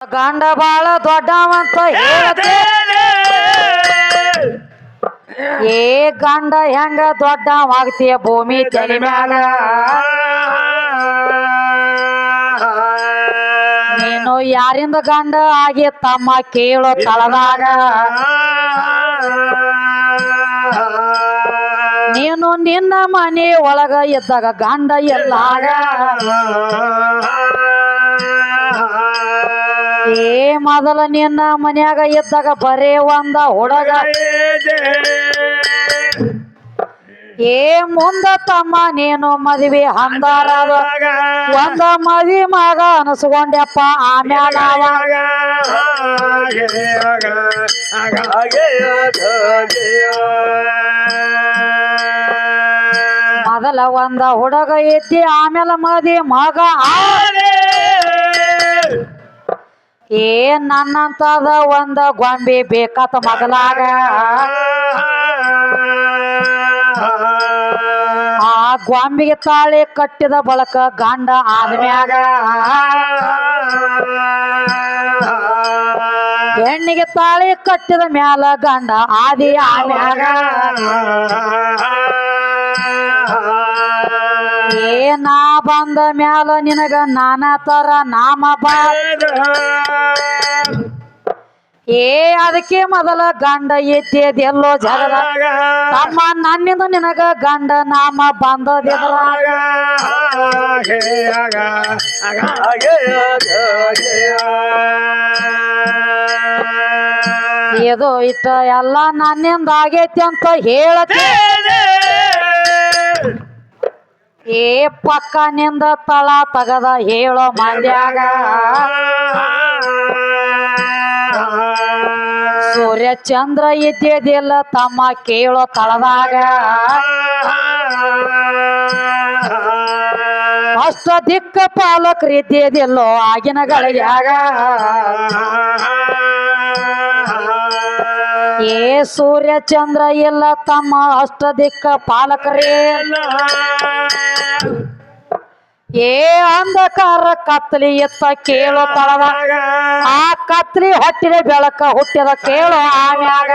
ಗಂಡ ಬಾಳ ದೊಡ್ಡವಂತ ಏ ಗಂಡ ಹೆಂಗ ದೊಡ್ಡವಾಗ್ತೀಯ ಭೂಮಿ ತಲೆ ಮ್ಯಾಲ? ನೀನು ಯಾರಿಂದ ಗಂಡ ಆಗಿ ತಮ್ಮ ಕೇಳೋ ತಳದಾಗ? ನೀನು ನಿನ್ನ ಮನೆ ಒಳಗ ಇದ್ದಾಗ ಗಂಡ ಎಲ್ಲಾಗ? ಏ ಮೊದಲ ನಿನ್ನ ಮನ್ಯಾಗ ಇದ್ದಾಗ ಬರೇ ಒಂದ ಹುಡುಗ ಏ ಮುಂದ ತಮ್ಮ ನೀನು ಮದ್ವಿ ಅಂದಾರ ಒಂದ ಮದಿ ಮಗ ಅನಸ್ಕೊಂಡ್ಯಪ್ಪ, ಆಮ್ಯಾಲ ಮೊದಲ ಒಂದ ಹುಡುಗ ಇದ್ದಿ ಆಮೇಲೆ ಮದಿ ಮಗ ಆ- ಏ ನನ್ನಂತದ ಒಂದ ಗೊಂಬೆ ಬೇಕಾತ ಮೊದಲಾಗ. ಆ ಗೊಂಬೆಗೆ ತಾಳೆ ಕಟ್ಟಿದ ಬಳಕ ಗಂಡ ಆದ್ಮ್ಯಾಗ. ಹೆಣ್ಣಿಗೆ ತಾಳೆ ಕಟ್ಟಿದ ಮ್ಯಾಲ ಗಂಡ ಆದಿ ಆಮ್ಯಾಗ ಏ ನಾ ಬಂದ ಮ್ಯಾಲ ನಿನಗ ನಾನಾ ತರ ನಾಮ ಏ ಅದಕ್ಕೆ ಮೊದಲ ಗಂಡ ಎದ್ದೆದೆಲ್ಲೋ ಜಗದ ತಮ್ಮ ನನ್ನಿಂದ ನಿನಗ ಗಂಡ ನಾಮ ಬಂದದಿದ್ರಾಗ ಇದು ಇಟ್ಟ ಎಲ್ಲ ನನ್ನಿಂದ ಆಗೈತಿ ಅಂತ ಹೇಳತಿ ಏ ಪಕ್ಕ ನಿಂದ ತಳ ತಗದ ಹೇಳೋ ಮಂದ್ಯಾಗ. ಸೂರ್ಯ ಚಂದ್ರ ಇದ್ದಿದ್ದಿಲ್ಲ ತಮ್ಮ ಕೇಳೋ ತಳದಾಗ. ಅಷ್ಟ ದಿಕ್ಕ ಪಾಲಕರು ಇದ್ದಿದ್ದಿಲ್ಲೋ ಆಗಿನ ಗಳಿಗ್ಯಾಗ. ಏ ಸೂರ್ಯ ಚಂದ್ರ ಎಲ್ಲ ತಮ್ಮ ಅಷ್ಟ ದಿಕ್ಕ ಪಾಲಕರೇ. ಏ ಅಂಧಕಾರ ಕತ್ತಲಿ ಎತ್ತ ಕೇಳೋ ತಳದಾಗ ಆ ಕತ್ಲಿ ಹಟ್ಟಿದ ಬೆಳಕ ಹುಟ್ಟಿದ ಕೇಳೋ ಆಮ್ಯಾಗ.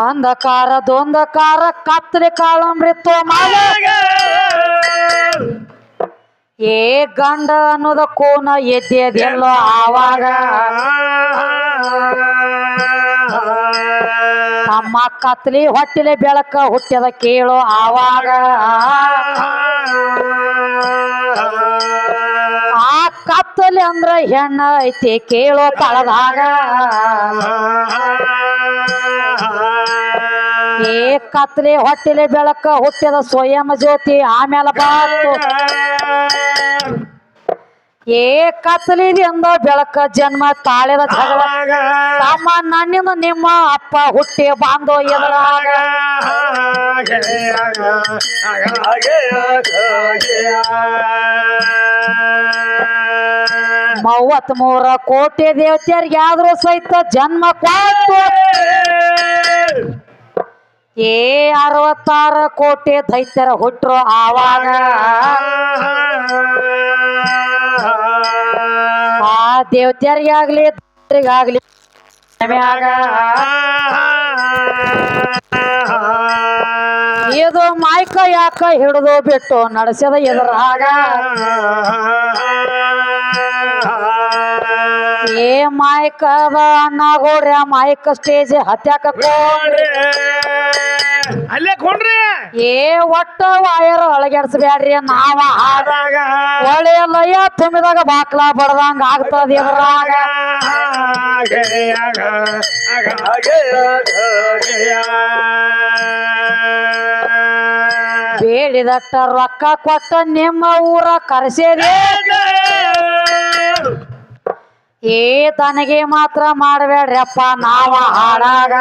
ಅಂಧಕಾರ ದೊಂದಕಾರ ಕತ್ಲಿ ಕಾಳಂಬ್ರಿತ್ತು ಏ ಗಂಡ ಅನ್ನೋದ ಕೋನ ಎದ್ದೆಲ್ಲ ಆವಾಗ? ತಮ್ಮ ಕತ್ಲಿ ಹೊಟ್ಟಿಲೆ ಬೆಳಕ ಹುಟ್ಟದ ಕೇಳೋ ಆವಾಗ? ಆ ಕತ್ತಲೆ ಅಂದ್ರ ಹೆಣ್ಣ ಐತಿ ಕೇಳೋ ತಳದಾಗ ಏ ಕತ್ಲಿ ಹೊಟ್ಟಿಲೆ ಬೆಳಕ ಹುಟ್ಟಿದ ಸ್ವಯಂ ಜ್ಯೋತಿ ಆಮೇಲೆ ಬಾತು. ಏ ಕತ್ಲಿದಿಂದ ಬೆಳಕ ಜನ್ಮ ತಾಳೆದ ಜಗಳ. ತಮ್ಮ ನನ್ನಿಂದ ನಿಮ್ಮ ಅಪ್ಪ ಹುಟ್ಟಿ ಬಾಂಧವ ಎದುರಾಗ. ಮೂವತ್ ಮೂರ ಕೋಟಿ ದೇವತೆಯರಿಗೆ ಆದ್ರೂ ಸಹಿತ ಜನ್ಮ ಕೊಟ್ಟು. ಏ ಅರವತ್ತಾರ ಕೋಟಿ ದೈತ್ಯರ ಹುಟ್ಟರು ಆವಾಗ. ದೇವತೆಯರಿಗಾಗ್ಲಿ ಆಗ್ಲಿ ಇದು ಮಾಯ್ಕ ಯಾಕ ಹಿಡಿದು ಬಿಟ್ಟು ನಡೆಸದ ಎದುರಾಗ? ಏ ಮಾಯ್ಕದ ಅಣ್ಣ ಗೋಡ್ರಿ ಆ ಮಾಯ್ಕ ಸ್ಟೇಜ್ ಹತ್ಯಾಕ ಕೊಂಡ್ರಿ. ಅಲ್ಲೇ ಕೊಡ್ರಿ. ಏ ಒಟ್ಟ ವಾಯರ್ ಅಳಗೆಡ್ಸ್ಬ್ಯಾಡ್ರಿ ನಾವ ಒಳ್ಳೆಯ ಲಯ ತುಂಬಿದಾಗ ಬಾಕ್ಲ ಬಡದಂಗ ಆಗ್ತದ ಎದುರಾಗ ಬೇಡಿದಟ್ಟ ರೊಕ್ಕ ಕೊಟ್ಟ ನಿಮ್ಮ ಊರ ಕರೆಸಿರಿ. ಏ ತನಗೆ ಮಾತ್ರ ಮಾಡಬೇಡ್ರಪ್ಪ, ನಾವ ಹಾಡಾಗ.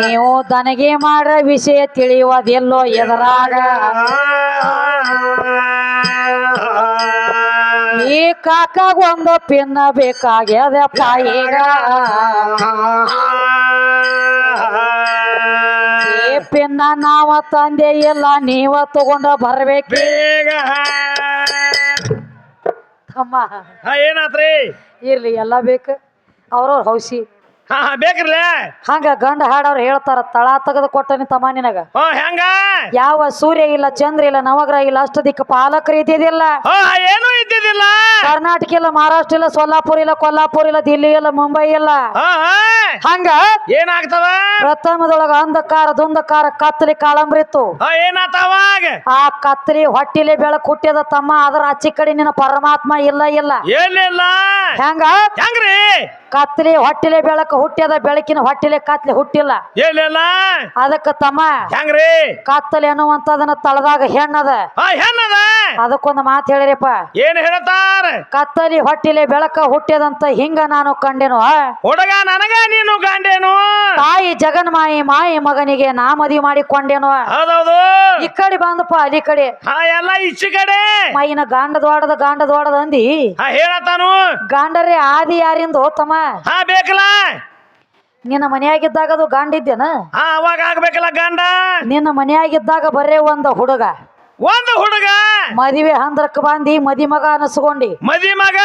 ನೀವು ತನಗೆ ಮಾಡ ವಿಷಯ ತಿಳಿಯುವುದೆಲ್ಲೋ ಎದುರಾಗ. ಈ ಕಾಕಾಗ ಒಂದು ಪಿನ್ನ ಬೇಕಾಗ್ಯದಪ್ಪ ಈಗ. ಪಿನ್ನ ನಾವ ತಂದೆ ಇಲ್ಲ ನೀವ ತಗೊಂಡ ಬರ್ಬೇಕು. ಬೇಗ. ತಮ್ಮ. ಹಾ ಏನಾತ್ರಿ? ಇರ್ಲಿ ಎಲ್ಲ ಬೇಕು. ಅವ್ರವ್ರ ಹೌಸಿ. ಹಾ ಬೇಕ್ರಲ್ಲ ಹಂಗ ಗಂಡ ಹಾಡವ್ರು ಹೇಳ್ತಾರ ತಳ ತೆಗೆದು ಕೊಟ್ಟನಿ ತಮ್ಮ ನಿನಗ. ಹೆಂಗ? ಯಾವ ಸೂರ್ಯ ಇಲ್ಲ ಚಂದ್ರ ಇಲ್ಲ ನವಗ್ರಹ ಇಲ್ಲ ಅಷ್ಟ ದಿಕ್ಕ ಪಾಲಕರು ಇದ್ದಿದ್ದಿಲ್ಲ. ಏನೂ ಇದ್ದಿದ್ದಿಲ್ಲ. ಕರ್ನಾಟಕ ಇಲ್ಲ ಮಹಾರಾಷ್ಟ್ರ ಇಲ್ಲ ಸೋಲಾಪುರ ಇಲ್ಲ ಕೊಲ್ಲಾಪುರ ಇಲ್ಲ ದಿಲ್ಲಿ ಇಲ್ಲ ಮುಂಬೈ ಇಲ್ಲ ಹಂಗ ಏನಾಗ್ತದ ಪ್ರಥಮದೊಳಗ ಅಂಧಕಾರ ದುಂದಕಾರ ಕತ್ತಲಿ ಕಾಳಂಬ್ರಿತ್ತು. ಹಾ ಏನಾತ ಆ ಕತ್ತಲಿ ಹೊಟ್ಟಿಲಿ ಬೆಳಕು ಹುಟ್ಟಿದ ತಮ್ಮ ಅದರ ಆಚೆ ಕಡೆ ನಿನ್ನ ಪರಮಾತ್ಮ ಇಲ್ಲ ಇಲ್ಲ. ಏನಿಲ್ಲ ಹೆಂಗ? ಹೆಂಗ್ರಿ? ಕತ್ತಲಿ ಹೊಟ್ಟಿಲೆ ಬೆಳಕು ಹುಟ್ಟ್ಯದ ಬೆಳಕಿನ ಹೊಟ್ಟಿಲೆ ಕತ್ಲಿ ಹುಟ್ಟಿಲ್ಲ. ಏನಿಲ್ಲ ಅದಕ್ಕ ತಮ್ಮ ಹೆಂಗ್ರಿ? ಕತ್ತಲಿ ಅನ್ನುವಂತದನ್ನ ತಳದಾಗ ಹೆಣ್ಣದ. ಹೆಣ್ಣದ? ಅದಕ್ಕೊಂದು ಮಾತು ಹೇಳಿರಿಪ್ಪ. ಏನ್ ಹೇಳ್ತಾರ? ಕತ್ತಲಿ ಹೊಟ್ಟಿಲೆ ಬೆಳಕ ಹುಟ್ಟಿದಂತ ಹಿಂಗ ನಾನು ಕಂಡೆನು ಹುಡುಗ ನನಗ ನೀನು ಗಂಡೇನು ತಾಯಿ ಜಗನ್ಮಾಯಿ ಮಾಯಿ ಮಗನಿಗೆ ನಾ ಮದುವೆ ಮಾಡಿಕೊಂಡೇನು ಹೌದೌದು. ಈ ಕಡೆ ಬಂದಪ್ಪ ಅಲ್ಲಿ ಕಡೆ. ಹಾ ಎಲ್ಲ ಈಚೆ ಕಡೆ. ಮೈನ ಗಾಂಡ ದೊಡ್ಡದ ಗಾಂಡ ದೊಡ್ಡದ ಅಂದಿ. ಹಾ ಹೇಳತಾನು ಗಾಂಡರೇ ಆದಿ ಯಾರಿಂದ ತಮ್ಮ? ಹಾ ಬೇಕಲ್ಲ. ನಿನ್ನ ಮನೆಯಾಗಿದ್ದಾಗ ಅದು ಗಾಂಡ ಇದ್ದೇನ? ಹಾ ಅವಾಗ ಆಗ್ಬೇಕಲ್ಲ ಗಂಡ. ನಿನ್ನ ಮನೆಯಾಗಿದ್ದಾಗ ಬರೇ ಒಂದು ಹುಡುಗ. ಒಂದು ಹುಡುಗ. ಮದುವೆ ಹಂದ್ರಕ್ ಬಂದಿ ಮದಿ ಮಗ ಅನಸ್ಕೊಂಡಿ. ಮದಿ ಮಗ?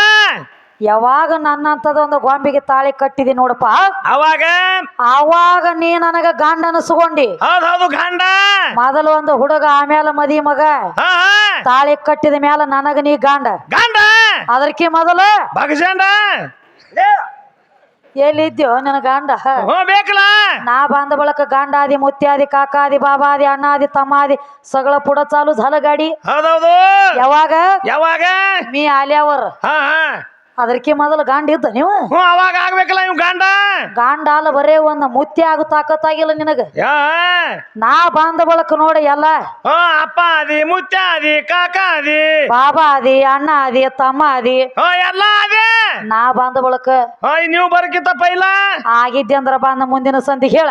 ಯಾವಾಗ ನನ್ನಂತದ ಒಂದು ಗೊಂಬೆಗೆ ತಾಳಿ ಕಟ್ಟಿದಿ ನೋಡಪ್ಪ. ಅವಾಗ? ಅವಾಗ ನೀ ನನಗ ಗಂಡ ಅನಸ್ಕೊಂಡಿ. ಹೌದ್ ಗಂಡ. ಮೊದಲು ಒಂದು ಹುಡುಗ ಆಮೇಲೆ ಮದಿ ಮಗ. ತಾಳಿ ಕಟ್ಟಿದ ಮೇಲೆ ನನಗ ನೀ ಗಂಡ. ಗಂಡ? ಅದಕ್ಕೆ ಮೊದಲು? ಎಲ್ಲಿದ್ಯೋ ನನ್ನ ಗಂಡ. ಬೇಕಲ್ಲ. ನಾ ಬಳಕ ಗಂಡಾದಿ ಮುತ್ಯಾದಿ ಕಾಕಾದಿ ಬಾಬಾದಿ ಅಣ್ಣಾದಿ ತಮ್ಮಾದಿ ಸಗಳ ಪುಡ चालू झालं ಗಾಡಿ ಹೌದೌದು. ಯಾವಾಗ? ಯಾವಾಗ? ಮೀ ಆಲ್ಯಾವರ್. ಹಾ ಹಾ. ಅದಕ್ಕೆ ಮೊದಲು ಗಾಂಡ ಇದ್ದ ನೀವು? ಹ್ಞೂ ಅವಾಗ ಆಗ್ಬೇಕಲ್ಲ ಇವ್ ಗಂಡ? ಗಾಂಡ ಅಲ್ಲ ಬರೇ ಒಂದು ಮುತ್ತಿ ಆಗು ತಾಕತ್ತಾಗಿಲ್ಲ ನಿನಗ. ಯಾ ನಾ ಬಾಂಧ ಬಳಕ ನೋಡಿ ಎಲ್ಲ. ಹಾ ಅಪ್ಪ ಅದಿ ಮುತ್ಯ ಅದಿ ಕಾಕ ಅದಿ ಬಾಬಾ ಅದಿ ಅಣ್ಣ ಅದಿ ತಮ್ಮ ಅದಿ ಎಲ್ಲ ಅದೇ. ನಾ ಬಂದ ಬಳಕ ಹ್ಞೂ ನೀವು ಬರಕಿತ್ತ ಪೈಲ? ಆಗಿದ್ದೆ ಅಂದ್ರ ಬಂದ ಮುಂದಿನ ಸಂಧಿ ಹೇಳ.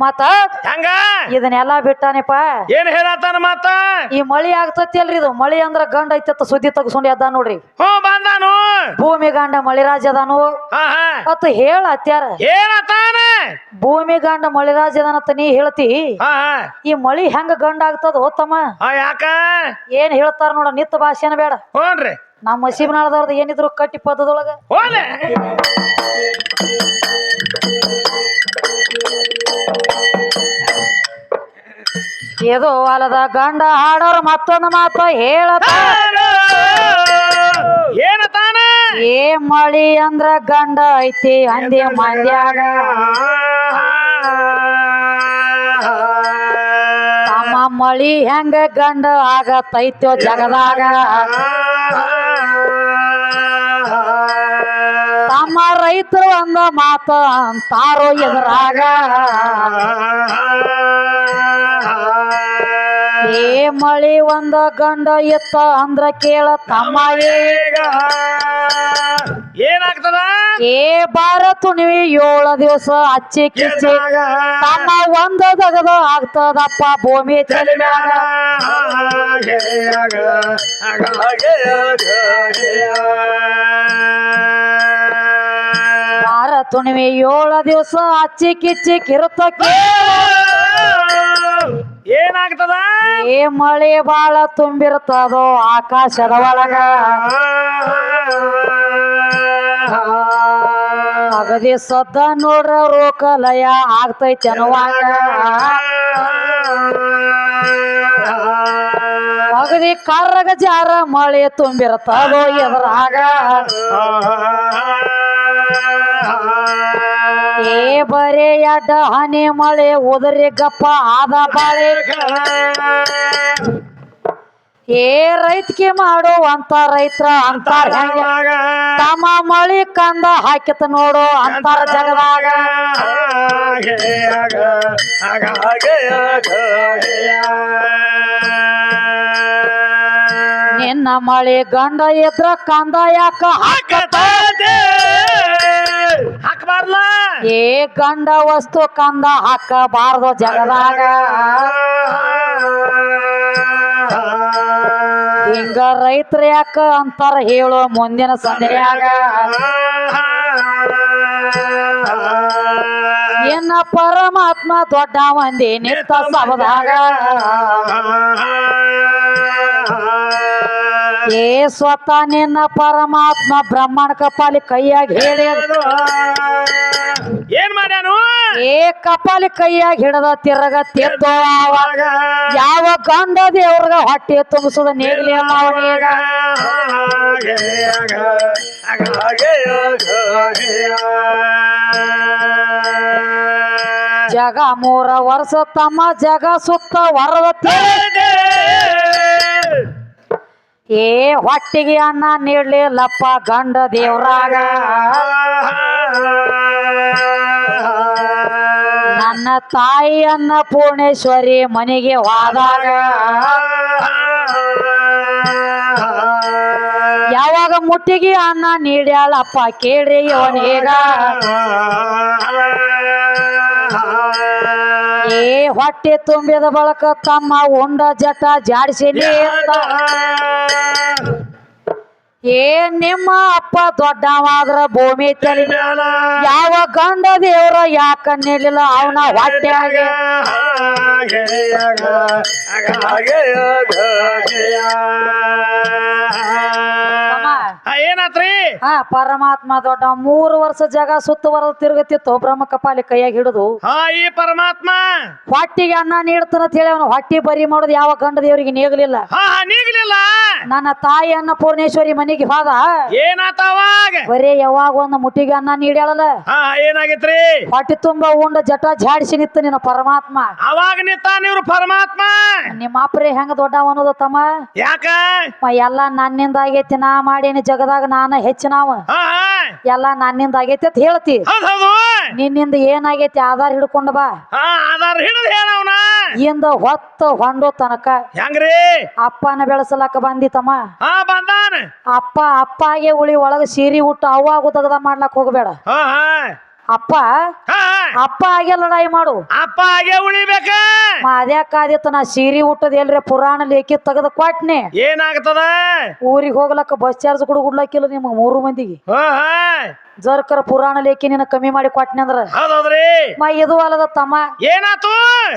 ಮತ್ತ ಹೆಂಗ? ಇದನ್ನೆಲ್ಲ ಬಿಟ್ಟಾನೆಪ್ಪ. ಏನ್ ಹೇಳತ್ತಾನ ಮತ್ತ? ಈ ಮಳಿ ಆಗ್ತತಿ ಅಲ್ರಿ ಇದು. ಮಳಿ ಅಂದ್ರ ಗಂಡ ಐತತ್ತ ಸುದ್ದಿ ತಗಸ್ಕೊಂಡು ಅದ ನೋಡ್ರಿ. ಹ್ಞೂ ಬಂದಾನು. ಭೂಮಿ ಗಂಡ ಮಳಿರಾಜ ಅದಾನು. ಹಾ ಹಾ. ಅತ್ತ ಹೇಳ ಅತ್ಯಾರ ಏನತ್ತಾನ ಭೂಮಿ ಗಂಡ ಮಳಿರಾಜ ಅದಾನತ್ತ ನೀ ಹೇಳ್ತಿ. ಹಾ ಹಾ. ಈ ಮಳಿ ಹೆಂಗ ಗಂಡ ಆಗ್ತದ ಹೋತಮ್ಮ. ಹಾ ಯಾಕ? ಏನ್ ಹೇಳ್ತಾರ ನೋಡ ನಿತ್ತ ಭಾಷೆನ ಬೇಡ. ಹೋನ್ರಿ. ನಮ್ಮ ಶಿವನಾಳದವ್ರದ್ದು ಏನಿದ್ರು ಕಟ್ಟಿ ಪದದೊಳಗ ಹೋಲೆ ಏದೋ ಹೊಲದ ಗಂಡ ಹಾಡೋರ ಮತ್ತೊಂದು ಮಾತು ಹೇಳತ ಏನತಾನ? ಏ ಮಳಿ ಅಂದ್ರ ಗಂಡ ಐತಿ ಅಂದಿ ಮಂದ್ಯಾಗ. ತಮ್ಮ ಮಳಿ ಹೆಂಗ ಗಂಡ ಆಗತೈತ್ಯೋ ಜಗದಾಗ. ತಮ್ಮ ರೈತರು ಅಂದ ಮಾತ ಅಂತಾರೋ ಎದುರಾಗ. ಏ ಮಳಿ ಒಂದ ಗಂಡ ಎತ್ತ ಅಂದ್ರ ಕೇಳ ತಮ್ಮ ಏ ಏನಾಗ್ತದ? ಏ ಬಾರ ತುಣಿವಿ ಏಳ ದಿವಸ ಅಚ್ಚಿ ಕಿಚ್ಚಿ ತಮ್ಮ ಒಂದ ದಗದ ಆಗ್ತದಪ್ಪ ಭೂಮಿ ಚಲಿ ಮ್ಯಾಗ. ಬಾರ ತುಣಿಮೆ ಏಳ ದಿವಸ ಅಚ್ಚಿ ಕಿಚ್ಚಿ ಕಿರುತ ಏನಾಗ್ತದ? ಏ ಮಳೆ ಬಾಳ ತುಂಬಿರ್ತದೋ ಆಕಾಶದ ಒಳಗ. ಅಗದಿ ಸದ್ದ ನೋಡ್ರ ರೋಕಲಯ ಆಗ್ತೈತೆ ಅನುವಾಗ ಅಗದಿ ಕರ್ರಗ ಜಾರ ಮಳೆ ತುಂಬಿರ್ತದೋ ಎದುರಾಗ. ಏ ಬರೇ ಅಡ್ಡ ಹನಿ ಮಳೆ ಉದರಿ ಗಪ್ಪ ಆದ ಬಾಳೆ. ಏ ರೈತಕ್ಕೆ ಮಾಡೋ ಅಂತ ರೈತರ ಅಂತಾರ ತಮ್ಮ ಮಳಿ ಕಂದ ಹಾಕಿತ ನೋಡು ಅಂತಾರ ಜಗದಾಗ. ನಿನ್ನ ಮಳಿ ಗಂಡ ಇದ್ರ ಕಂದ ಯಾಕ ಹಾಕತ? ಹಾಕಬಾರ್ಲ ಏ ಗಂಡ ವಸ್ತು ಕಂದ ಹಾಕಬಾರ್ದು ಜಗದಾಗ. ಹಿಂಗ ರೈತರ ಯಾಕ ಅಂತಾರ ಹೇಳೋ ಮುಂದಿನ ಸಂಧ್ಯಾಗ ಇನ್ನ ಪರಮಾತ್ಮ ದೊಡ್ಡ ಮಂದಿ ಸಬದಾಗ ಏ ಸ್ವತಃ ನಿನ್ನ ಪರಮಾತ್ಮ ಬ್ರಹ್ಮಣ ಕಪಾಲಿ ಕೈಯಾಗಿ ಹೇಳಿ ಏನ್ ಮಾಡ್ಯಾನು ಏ ಕಪಾಲಿ ಕೈಯಾಗಿ ಹಿಡದ ತಿರಗ ತಿದ್ದೋ ಯಾವ ಗಂಡ ದೇವ್ರಗ ಹೊಟ್ಟೆ ತುಂಬಿಸದ ನೇಗ್ಲಿ ಅವನೀಗ ಜಗ ಮೂರ ವರ್ಷ ತಮ್ಮ ಜಗ ಸುತ್ತ ವರದ ತಿ- ಏ, ಹೊಟ್ಟಿಗೆ ಅನ್ನ ನೀಡ್ಲಿಲ್ಲಪ್ಪ ಗಂಡ ದೇವ್ರಾಗ. ನನ್ನ ತಾಯಿಯನ್ನ ಪೂರ್ಣೇಶ್ವರಿ ಮನೆಗೆ ಹೋದಾಗ ಯಾವಾಗ ಮುಟ್ಟಿಗೆ ಅನ್ನ ನೀಡ್ಯಾಳಪ್ಪ ಕೇಳ್ರಿ ಅವನೀಗ ಏ, ಹೊಟ್ಟೆ ತುಂಬಿದ ಬಳಕ ತಮ್ಮ ಉಂಡ ಜಟ ಜಾಡಿಸಿ ಏ ನಿಮ್ಮ ಅಪ್ಪ ದೊಡ್ಡವಾದ್ರ ಭೂಮಿ ತಲೆ. ಯಾವ ಗಂಡ ದೇವ್ರ ಯಾಕ ನಿಲ್ಲ ಅವನ ಹೊಟ್ಟೆ ಏನತ್ರಿ? ಹಾ ಪರಮಾತ್ಮ ದೊಡ್ಡ ಮೂರು ವರ್ಷ ಜಗ ಸುತ್ತುವರೆದು ತಿರುಗತಿತ್ತು ಬ್ರಹ್ಮ ಕಪಾಲಿ ಕೈಯಾಗ ಹಿಡಿದು. ಹಾ ಈ ಪರಮಾತ್ಮ? ಹೊಟ್ಟಿಗೆ ಅನ್ನ ನೀಡ್ತಾನಂತ ಹೇಳಿ ಅವನು ಹೊಟ್ಟಿ ಬರಿ ಮಾಡೋದು ಯಾವ ಗಂಡ ದೇವರಿಗೆ ನೀಗ್ಲಿಲ್ಲ. ನೀಗ್ಲಿಲ್ಲ. ನನ್ನ ತಾಯಿ ಅನ್ನ ಪೂರ್ಣೇಶ್ವರಿ ಮನೆಗೆ ಹೋದ. ಏನಾತ ಅವಾಗ? ಬರೀ ಯಾವಾಗ ಒಂದು ಮುಟ್ಟಿಗೆ ಅನ್ನ ನೀಡ್ಯಾಳಲ್ಲ. ಏನಾಗೈತ್ರಿ? ಹೊಟ್ಟೆ ತುಂಬ ಉಂಡ ಜಟ ಜಾಡಿಸಿ ನಿತ್ತ ನಿನ್ನ ಪರಮಾತ್ಮ. ಅವಾಗ ನಿತ್ತ ನೀವ್ರು ಪರಮಾತ್ಮ? ನಿಮ್ಮ ಅಪ್ರೇ ಹೆಂಗ ದೊಡ್ಡ ಅನ್ನೋದು ತಮ್ಮ? ಯಾಕ? ಎಲ್ಲ ನನ್ನಿಂದ ಆಗೈತಿ ನಾ ಮಾಡೇನಿ ಜಗದಾಗ ನಾನ ಹೆಚ್ಚಿನವ ಎಲ್ಲ ನನ್ನಿಂದ ಆಗೈತಿ ಅಂತ ಹೇಳ್ತಿ. ನಿನ್ನಿಂದ ಏನಾಗೈತಿ ಆಧಾರ ಹಿಡ್ಕೊಂಡ ಬಾ. ಆಧಾರ ಹಿಡಿದು ಹೇಳವನ. ಇಂದ ಹೊತ್ತ ಹೊಂಡೋ ತನಕ ಹೆಂಗ್ರಿ? ಅಪ್ಪನ ಬೆಳೆಸಲಕ್ಕ ಬಂದಿತಮ್ಮ. ಹಾ ಬಂದಾನ. ಅಪ್ಪ ಅಪ್ಪಾಗೆ ಉಳಿ ಒಳಗ ಸೀರಿ ಉಟ್ಟು ಅವಾಗ ತಗದ ಮಾಡ್ಲಕ್ ಹೋಗ್ಬೇಡ. ಹಾ ಹಾ. ಅಪ್ಪ ಹಾ ಅಪ್ಪ ಆಗೆ ಲಡಾಯಿ ಮಾಡು? ಅಪ್ಪ ಹಾಗೆ ಉಳಿಬೇಕ ಅದ್ಯಾಕಾದಿತ್ತು ನಾ ಸೀರಿ ಹುಟ್ಟದ ಎಲ್ರಿ ಪುರಾಣ ಲೇಖಿ ತೆಗೆದು ಕೊಟ್ನಿ. ಏನಾಗ್ತದ? ಊರಿಗೆ ಹೋಗ್ಲಕ್ಕ ಬಸ್ ಚಾರ್ಜ್ ಕೂಡ ಗುಡ್ಲಕ್ಕಿಲ್ಲ ನಿಮ್ಗೆ ಮೂರು ಮಂದಿಗೆ. ಹಾ ಹಾ. ಜರ್ಕರ ಪುರಾಣ ಲೇಖಿ ನಿನ್ನ ಕಮ್ಮಿ ಮಾಡಿ ಕೊಟ್ನಿ ಅಂದ್ರ. ಹೌದ್ರಿ ಮ ಇದು ಅಲ್ಲದ ತಮ್ಮ. ಏನಾತು?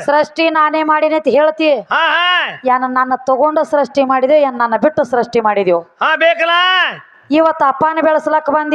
ಸೃಷ್ಟಿ ನಾನೇ ಮಾಡಿನಿ ಅಂತ ಹೇಳ್ತಿ. ಹಾ ಹಾ. ಏನ ನನ್ನ ತಗೊಂಡ ಸೃಷ್ಟಿ ಮಾಡಿದೆ ಏನ್ ನನ್ನ ಬಿಟ್ಟು ಸೃಷ್ಟಿ ಮಾಡಿದೆವು ಹಾ ಬೇಕಲ್ಲ? ಇವತ್ತು ಅಪ್ಪನ ಬೆಳೆಸ್ಲಕ್ ಬಂದಿ.